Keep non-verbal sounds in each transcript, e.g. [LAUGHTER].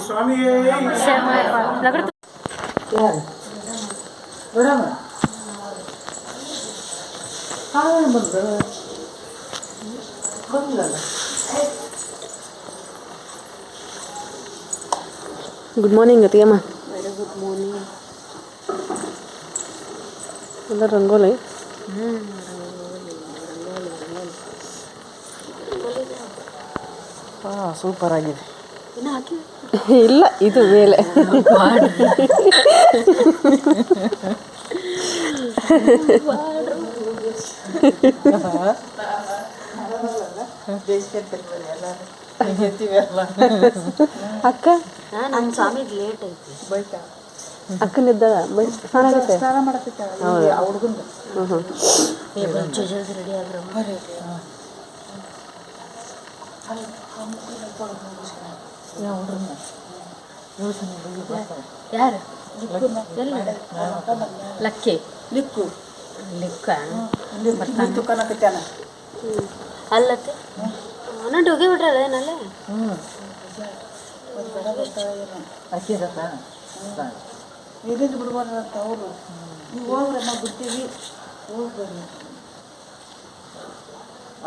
ಸ್ವಾಮಿಯೇ ಯಾರು ಮೇಡಮ್ ಹಾಂ ಬಂದ್ರು ಬಂದ್ಲಲ್ಲ ಗುಡ್ ಮಾರ್ನಿಂಗ್ ಅತಿಯಮ್ಮ ಎಲ್ಲ ರಂಗೋಲಿ ಹಾಂ ಸೂಪರ್ ಆಗಿದೆ ಇಲ್ಲ ಇದು ಮೇಲೆ. ಅಕ್ಕ? ನಮ್ಮ ಸ್ವಾಮಿ ಲೇಟ್ ಐತಿ ಬೈತಾ ಅಕ್ಕನಿದ್ದ ಬೈ ಸ್ನಾನ ಆಗುತ್ತೆ? ಸ್ನಾನ ಆ ಹುಡುಗಂದು. ರೆಡಿ ಆದ್ರ. ಯಾವ ಹುಡುಗನ ಯಾರು ಎಲ್ಲ ಲಕ್ಕಿ ಲಿಕ್ಕು ಲಿಕ್ಕ ಲಿಕ್ಕು. ತುಕ್ಕನಕತ್ಯಾನ ಅಲ್ಲತ್ತೆ ನಾನು ಹೋಗಿ ಬಿಟ್ರಲ್ಲ ಏನಲ್ಲ ಹ್ಞೂ ಎಲ್ಲಿಂದ ಬಿಡ್ಬಾರ್ದಂತ ಅವರು. ನೀವು ಹೋಗ್ರಮ್ಮ ಬಿಡ್ತೀವಿ.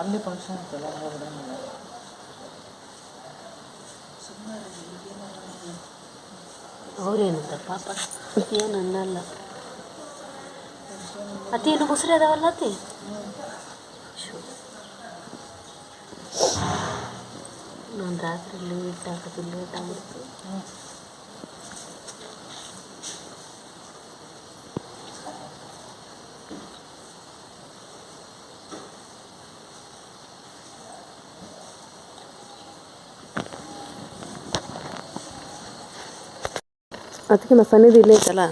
ಅಲ್ಲಿ ಫಂಕ್ಷನ್ ಇರ್ತದೆ ಅವ್ರೇನಂತ ಪಾಪ? ಏನು ಅನ್ನಲ್ಲ. ಅತಿ ಏನು ಮುಸ್ರಿ ಅದಾವಲ್ಲ ಅತಿ ನಾನು ರಾತ್ರಿ ಲೇಟ್ ಆಗೋದು ಲೇಟ್ ಆಗ್ಬಿಡ್ತು. ಅದಕ್ಕೆ ಮತ್ತೆ ಸನ್ನಿಧಿ ಇಲ್ಲೇ ಐತಲ್ಲ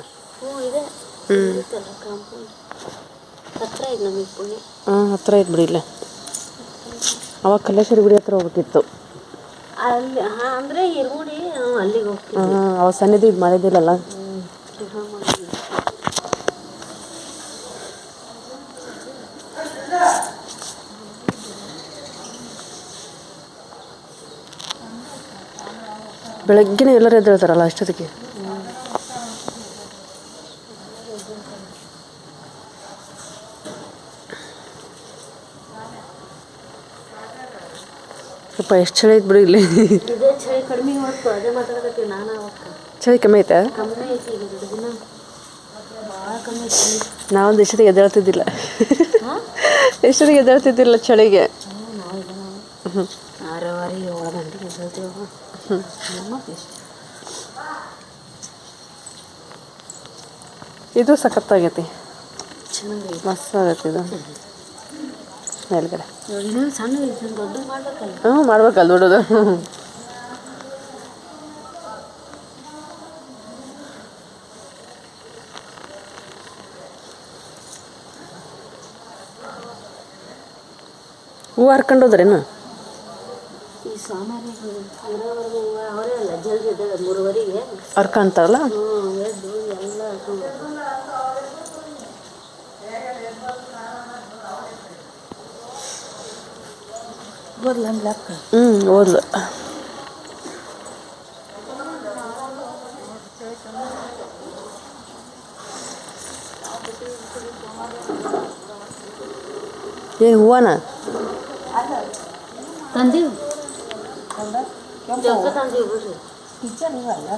ಹಾಂ ಹತ್ರ ಐತೆ ಬಿಡಿ ಇಲ್ಲ. ಅವಾಗ ಕಲ್ಲೇಶ್ವರಿ ಗುಡಿ ಹತ್ರ ಹೋಗ್ಬೇಕಿತ್ತು. ಹಾಂ ಅವಾಗ ಸನ್ನಿಧಿ ಇದು ಮಾಡಿದ್ದಿಲ್ಲಲ್ಲ? ಬೆಳಗ್ಗೆನೇ ಎಲ್ಲರೂ ಎದ್ದೇಳ್ತಾರಲ್ಲ ಅಷ್ಟೊತ್ತಿಗೆ? ಯಪ್ಪ ಎಷ್ಟು ಚಳಿ ಐತೆ ಬಿಡಿ ಇಲ್ಲಿ. ಚಳಿ ಕಮ್ಮಿ ಐತೆ? ನಾವೊಂದು ಎಷ್ಟೊತ್ತಿಗೆ ಎದ್ದೇಳ್ತಿದ್ದಿಲ್ಲ. ಎಷ್ಟೊತ್ತಿಗೆ ಎದ್ದೇಳ್ತಿದ್ದಿಲ್ಲ ಚಳಿಗೆ? ಆರೂವರೆ ಏಳು ಗಂಟೆಗೆ ಎದ್ದೇಳ್ತೀವಿ ಇದು ಸಖತ್ತಾಗೈತಿ. ಚೆನ್ನಾಗಿ ಮಸ್ತ್ ಆಗೈತಿ ಇದು. ಮೇಲ್ಗಡೆ ಹ್ಞೂ ಮಾಡ್ಬೇಕಲ್ಲ. ದೊಡ್ಡದು. ಹೂವು ಹರ್ಕೊಂಡು ಹೋದ್ರೇನು? ಈ ಹ್ಞೂ ಎದ್ದು ಎಲ್ಲ ಹಾಕೊಂಡು ಬರ್ಲಂಗಿಲ್ಲ ಅಕ್ಕ ಹ್ಞೂ ಓದ್ಲು ಏ ಹೂವನ ತಂದೀವಿ ಜಗ್ಗ ತಂದೀವಿ ಬಿಡ್ರಿ ಟೀಚರ್ ಇರಲ್ಲ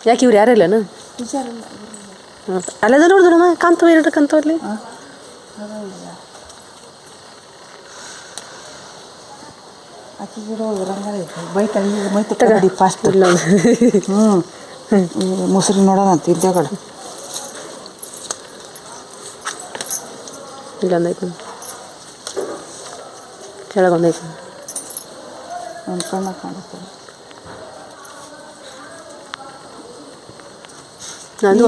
ಯಾಕೆ ಇವ್ರು ಯಾರಿಲ್ಲನ ಟೀಚರ್ ಇಲ್ಲ ಹ್ಞೂ ಅಲ್ಲದ ನೋಡಿದ್ರಮ್ಮ ಕಾಂತವ ಎರಡು ಕಾಂತವ ಅಲ್ಲಿ ಆಕಿಗಿರೋ ಇರಂಗಾರ ಬೈತ ಮೈ ತಗಡಿ ಫಾಸ್ಟ್ ಇಲ್ಲ. ಹ್ಞೂ ಮೊಸರು ನೋಡೋಣ ಅಂತ ಇದ್ದೆ ಕಡೆ ಇಲ್ಲೊಂದೈತೆ ಕೆಳಗೊಂದೈತೆ ನನ್ನ ಕಣ್ಣ ಕಾಣುತ್ತೆ. ಒಂದು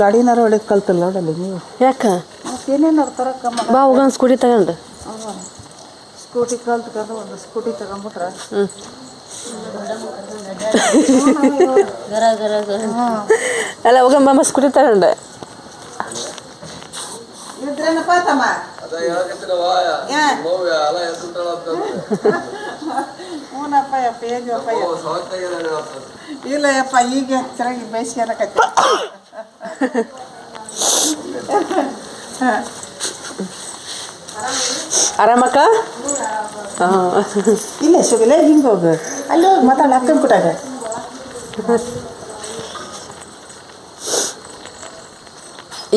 ಗಾಡಿನಾರ ಒಳ್ಳೆ ಕಲ್ತಲ್ಲ ನೋಡಲ್ಲ ನೀವು? ಯಾಕೆ? ಮತ್ತೇನೇನಾರು ತರಕ್ಕ ಬಾ ಹೋಗೋಣ ಸ್ಕೂಟಿ ತಗೊಂಡು. ಸ್ಕೂಟಿ ಕಲ್ತ್ಕೊಂಡು ಒಂದು ಸ್ಕೂಟಿ ತಗೊಂಬಿಟ್ರೆ. ಹ್ಞೂ ಗರ ಗರ ಗರ. ಅಲ್ಲ ಹೋಗಮ್ಮ ಬಾ ಸ್ಕೂಟಿ ತಗೊಂಡೆ. ಹ್ಞೂನಪ್ಪ ಯಪ್ಪ ಹೇಗಪ್ಪ ಇಲ್ಲ ಯಪ್ಪ ಈಗ ಚೆನ್ನಾಗಿ [COUGHS] ಆರಾಮಕ್ಕ? ಹಾಂ. ಇಲ್ಲ ಸುಗಲೇ ಹಿಂಗೆ ಹೋಗು. ಅಲ್ಲಿ ಹೋಗಿ ಮಾತಾಡಿ ಅಕ್ಕನ ಕೊಟ್ಟಾಗ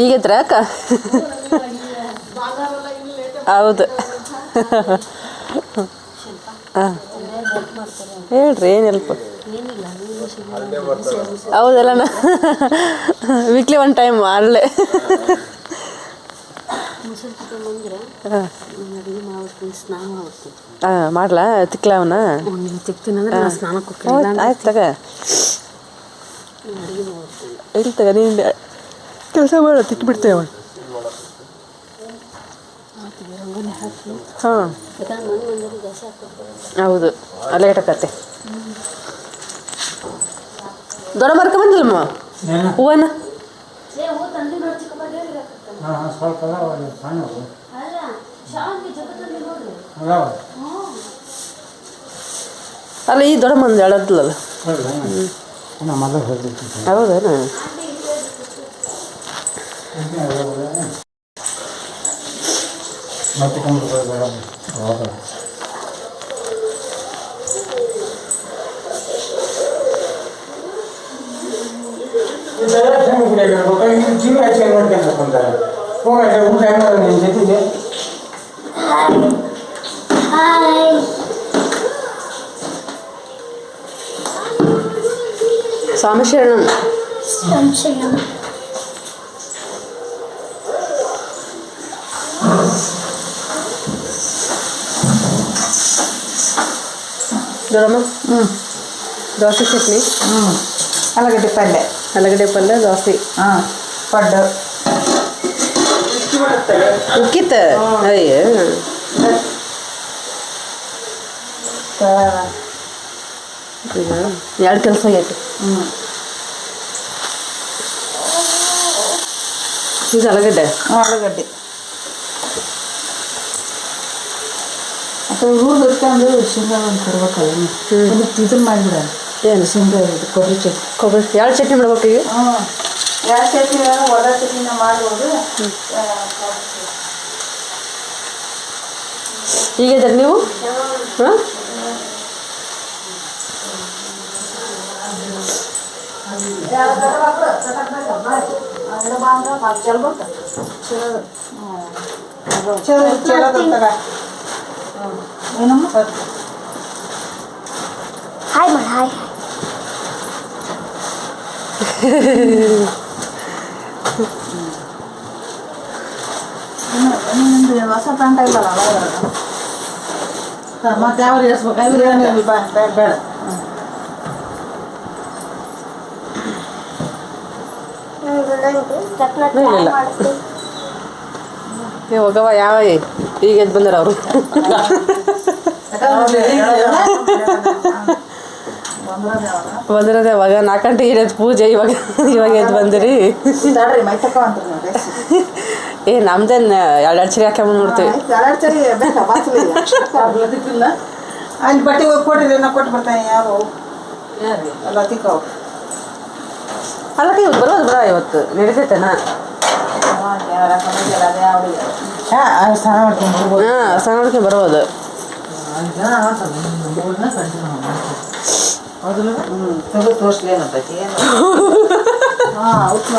ಈಗಿದ್ರ ಅಕ್ಕ? ಹೌದು. ಹಾಂ. ಹೇಳ್ರಿ ಏನು ಹೆಲ್ಪ್ ಹೌದಲ್ಲ ವೀಕ್ಲಿ ಒನ್ ಟೈಮ್ ಅಲ್ಲೇ. ಹಾಂ. ಮಾಡ್ಲಾ? ತಿಕ್ಲ ಅವನ? ಆಯ್ತು ತಗ. ಇಲ್ಲಿ ತಗ ನೀನು ಕೆಲಸ ಮಾಡ ತಿಕ್ಬಿಡ್ತೇವೆ ಹಾಕಿ. ಹಾಂ. ಹೌದು ಲೇಟ್ ಆಕತ್ತೆ ದೊಡ್ಡ ಮರ್ಕ ಬಂದಿಲ್ಲಮ್ಮ ಹೂವನ್ನ? ಏ ಹೂ ತಂದು ನೋಡಿ ಚಿಕ್ಕಪ್ಪ ದೇವ್ರಿಗೆ ಹಾಕತ್ತೆ ಸ್ವಲ್ಪ ಅದಾವ ಅಲ್ಲಿ ಸಣ್ಣವು ಅಲ್ಲ ಶಾವಿಗೆ ಜಗ ತಂದು ನೋಡ್ರಿ ಅದಾವ ಅಲ್ಲ ಈ ದೊಡ್ಡ ಮಂದಿ ಎಳದ್ಲಲ್ಲ ಹೌದಾ ಇನ್ನು ಮೊದಲು ಹೇಳ್ಬೇಕು ಹೌದೇನು ಮತ್ತೆ ಕೊಂಡ್ಬಿಡ್ತಾರೆ ಬೇಡ ಹೌದಾ ಜೀವ ಹೆಚ್ಚಿಗೆ ನೋಡ್ಕೊಂಡು ಬಂತಾರೆ పోరా ఊరికి అయినా నేను చెప్పింది సంశరణం సంశరణం దూరమ్మా దోశ చట్నీ అలాగడ్డి పల్లె అలాగడ్డి పల్లె దోశ పడ్డు ದೋಸೆ ಹಾಂ ಪಡ್ಡು ಉಕ್ಕಿತ್ತ ಅಯ್ಯ ಈಗ ಎರಡು ಕೆಲಸ ಆಗೈತಿ ಹ್ಞೂ ಈಗ ಆಲೂಗಡ್ಡೆ ಆಲೂಗಡ್ಡೆ ಅಥವಾ ಊರು ಇಟ್ಕೊಂಡು ಶೇಂಗಾ ಒಂದು ಕೊಡ್ಬೇಕಲ್ಲ ಅದಕ್ಕೆ ಇದನ್ನ ಮಾಡಿಬಿಡ ಏನು ಶೇಂಗಾ ಇದು ಕೊಬ್ಬರಿ ಚಟ್ನಿ ಕೊಬ್ಬರಿ ಎರಡು ಚಟ್ನಿ ಮಾಡ್ಬೇಕು ಈಗ ಹ್ಞೂ ಯಾವ ಚಟ್ನಿ ಒಳ ಚಟ್ನಿನ ಮಾಡ್ಬೋದು ಹೀಗಿದ್ರೆ ನೀವು ಹಾಂ ಚಲೋ ಚಲೋ ತಗ ಏನಮ್ಮ ಹಾಯ್ ಮಾಡಿ ಹಾಯ್ ನಿಮ್ದು ಹೊಸ ಪ್ಯಾಂಟ್ ಇಲ್ಲಲ್ಲ ಮತ್ತೆ ಯಾವ ಎಸ್ಬೇಕು ಏನಿಲ್ಲ ಬೇಡ ಬೇಡ ಚಟ್ನ ಇಲ್ಲ. ಮಾಡ್ತೀನಿ ಏ ಹೋಗವ ಯಾವ ಈಗ ಎದ್ದು ಬಂದಾರ ಅವರು ಬಂದಿರೋದು ಯಾವಾಗ ನಾಲ್ಕು ಗಂಟೆಗೆ ಇರೋದು ಪೂಜೆ ಇವಾಗ ಇವಾಗ ಎದ್ದು ಬಂದಿರಿ. ಏ ನಮ್ದೇನ್ ಎರಡು ಅಡ್ಚರಿ ಹಾಕ್ಕೊಂಬಂದು ನೋಡ್ತೀವಿ ಅಲ್ಲಿ ಬಟ್ಟೆ ಹೋಗಿ ಕೊಡ್ರಿ ನಾ ಕೊಟ್ಟು ಬರ್ತಾನೆ ಯಾವ ಅಲ್ಲ ತಿಕ್ಕವು ಅಲ್ಲ ಇವತ್ತು ಬರೋದು ಬರ ಇವತ್ತು. ನಡೀತೈತೆನಾ? ಹಾಂ ಸ್ನಾನ ಮಾಡ್ಕೊಂಡು ಬರ್ಬೋದು. ಹಾಂ ಸಣ್ಣ ಮಾಡ್ಕೊಂಡು ಬರ್ಬೋದು. ಹ್ಞೂ ತೆಗೆದು ತೋರಿಸ್ಲಿ ಏನಂತೈತಿ? ಏನು? [LAUGHS] ಹಾಂ ಔಟ್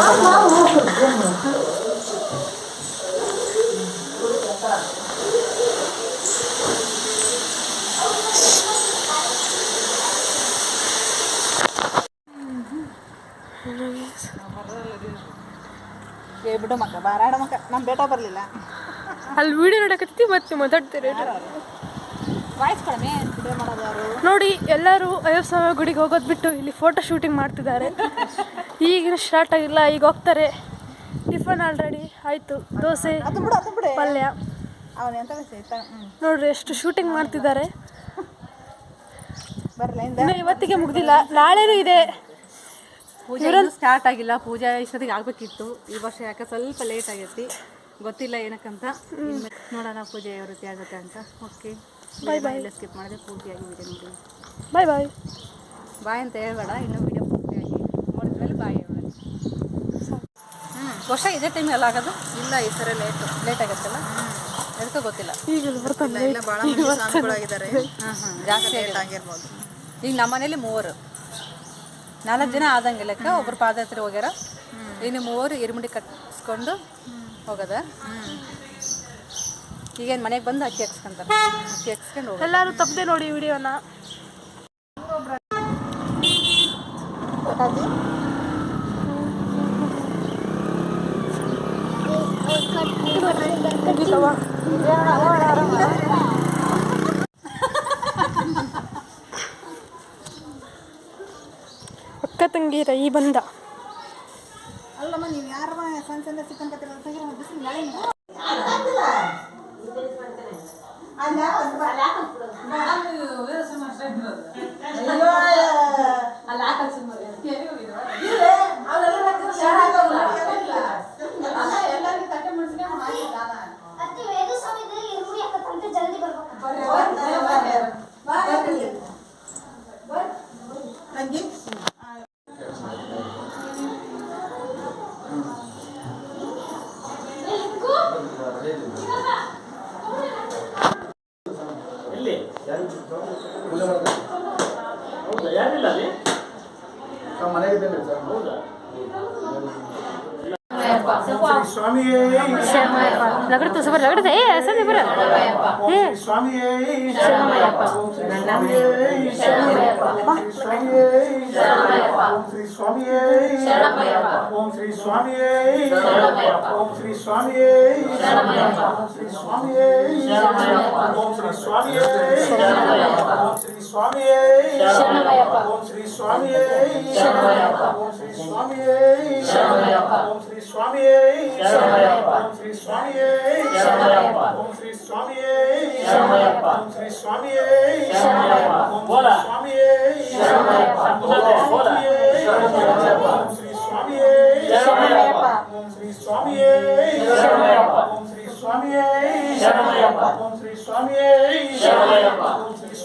ಏ ಬಿಡು ಮಕ್ಕ ಬಾರಾಡ ಮಕ್ಕ ನಮ್ಮ ಬೇಟ ಬರಲಿಲ್ಲ. ಅಲ್ಲಿ ವಿಡಿಯೋ ನೋಡಕತ್ತಿ ಮತ್ತೆ ಮಾತಾಡ್ತೀರಿ ವಾಯ್ಸ್ ಕಡಿಮೆ ವಿಡಿಯೋ ಮಾಡೋದು ಯಾರು ನೋಡಿ ಎಲ್ಲರೂ ಅಯ್ಯಪ್ಪ ಗುಡಿಗೆ ಹೋಗೋದು ಬಿಟ್ಟು ಇಲ್ಲಿ ಫೋಟೋ ಶೂಟಿಂಗ್ ಮಾಡ್ತಿದ್ದಾರೆ. ಈಗಿನ ಸ್ಟಾರ್ಟ್ ಆಗಿಲ್ಲ ಈಗ ಹೋಗ್ತಾರೆ. ಟಿಫನ್ ಆಲ್ರೆಡಿ ಆಯಿತು ದೋಸೆ ಪಲ್ಯ. ನೋಡ್ರಿ ಎಷ್ಟು ಶೂಟಿಂಗ್ ಮಾಡ್ತಿದ್ದಾರೆ. ಇವತ್ತಿಗೆ ಮುಗ್ದಿಲ್ಲ ನಾಳೆನೂ ಇದೆ. ಪೂಜೆ ಸ್ಟಾರ್ಟ್ ಆಗಿಲ್ಲ ಪೂಜೆ ಇಷ್ಟೊತ್ತಿಗೆ ಆಗಬೇಕಿತ್ತು. ಈ ವರ್ಷ ಯಾಕೆ ಸ್ವಲ್ಪ ಲೇಟ್ ಆಗೈತಿ ಗೊತ್ತಿಲ್ಲ ಏನಕ್ಕಂತ. ನೋಡೋಣ ಪೂಜೆ ಯಾವ ರೀತಿ ಆಗುತ್ತೆ ಅಂತ. ಓಕೆ ಬಾಯ್ ಬಾಯ್ ಇಲ್ಲ ಸ್ಕಿಪ್ ಮಾಡಿದೆ ಪೂರ್ತಿಯಾಗಿ ವಿಡಿಯೋ ನೋಡಿ ಬಾಯ್ ಬಾಯ್ ಬಾಯ್ ಅಂತ ಹೇಳ್ಬೇಡ ಇನ್ನೂ ವಿಡಿಯೋ ಪೂರ್ತಿಯಾಗಿ ನೋಡಿದ್ಮೇಲೆ ಬಾಯ್ ಹೇಳ ಹ್ಞೂ ವರ್ಷ ಇದೇ ಟೈಮ್ ಎಲ್ಲ ಆಗೋದು ಇಲ್ಲ ಈ ಸರಿ ಲೇಟ್ ಲೇಟ್ ಆಗುತ್ತಲ್ಲ ಅದಕ್ಕೆ ಗೊತ್ತಿಲ್ಲ ಈಗ ಬರ್ತಾನೆ ಹಾಂ ಹಾಂ ಜಾಸ್ತಿ ಆಗಿರ್ಬೋದು ಈಗ ನಮ್ಮ ಮನೇಲಿ ಮೂವರು ನಾಲ್ಕು ಜನ ಆದಂಗೆ ಲೆಕ್ಕ ಒಬ್ರು ಪಾದಯಾತ್ರೆ ಹೋಗ್ಯಾರ ಇನ್ನು ಮೂವರು ಇರುಮುಡಿ ಕಟ್ಸ್ಕೊಂಡು ಹೋಗದ ಈಗೇನು ಮನೆಗೆ ಬಂದು ಅಕ್ಕಿ ಹಾಕ್ಸ್ಕೊಂತಾರೆ ಅಕ್ಕಿ ಹಾಕ್ಸ್ಕೊಂಡು ಎಲ್ಲರೂ ತಪ್ಪದೆ ನೋಡಿ ವಿಡಿಯೋನ. ಅಕ್ಕ ತಂಗಿರ ಈ ಬಂದ. ಅಲ್ಲಮ್ಮ ನೀವು ಯಾರಮ್ಮ ಸಣ್ಣ ಸಣ್ಣ ಸಿಕ್ಕಂತ ಬಿಸಿಲು ¡Ah, no! ¡Ah, रगड़ तो सब रगड़ दे ऐसा नहीं पर हे स्वामी शरणमयप्पा ओम श्री स्वामी शरणमयप्पा ओम श्री स्वामी शरणमयप्पा ओम श्री स्वामी शरणमयप्पा ओम श्री स्वामी शरणमयप्पा ओम श्री स्वामी शरणमयप्पा ओम श्री स्वामी शरणमयप्पा ओम श्री स्वामी शरणमयप्पा ओम श्री स्वामी शरणमयप्पा ओम श्री स्वामी ఓం శ్రీ స్వామియే ఓం శ్రీ స్వామియే ఓం శ్రీ స్వామియే ఓం స్వామియే ఓం శ్రీ స్వామియే ఓం శ్రీ స్వామియే ఓం శ్రీ స్వామియే ఓం శ్రీ స్వామియే ఓం శ్రీ స్వామియే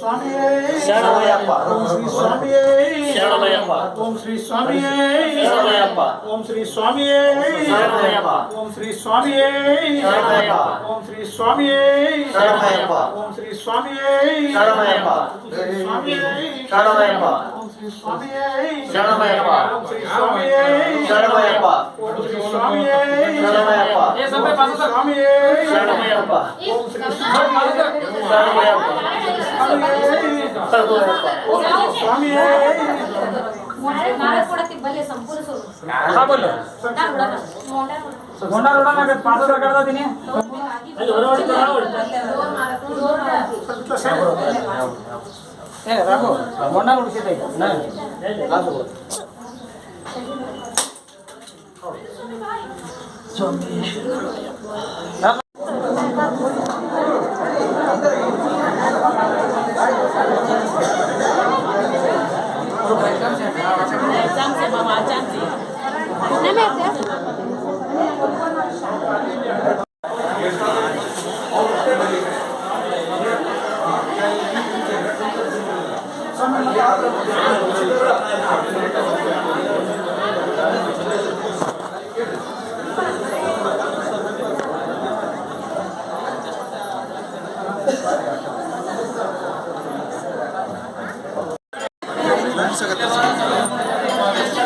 స్వామియే శరణమయ్యప్ప ఓం శ్రీ స్వామియే శరణమయ్యప్ప ఓం శ్రీ స్వామియే శరణమయ్యప్ప ఓం శ్రీ స్వామియే శరణమయ్యప్ప ఓం శ్రీ స్వామియే శరణమయ్యప్ప ఓం శ్రీ స్వామియే శరణమయ్యప్ప ఓం శ్రీ స్వామియే శరణమయ్యప్ప శరణమయ్యప్ప ఓం శ్రీ స్వామియే శరణమయ్యప్ప ఓం శ్రీ స్వామియే శరణమయ్యప్ప ఓం శ్రీ స్వామియే శరణమయ్యప్ప ఏ ರಾಘು ಮೊಂಡ ಹುಡುಕಿದ್ದೆ ಈಗ ಸ್ವಾಮಿ 面白かったです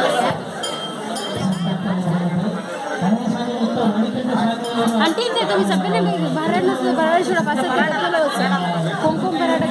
అంటే ఇంకా తొమ్మిది సభ్యులు మీరు భరణ్ భరణ్ చూడ ఫస్ట్ భరణ్ కుంకుమ భరణ్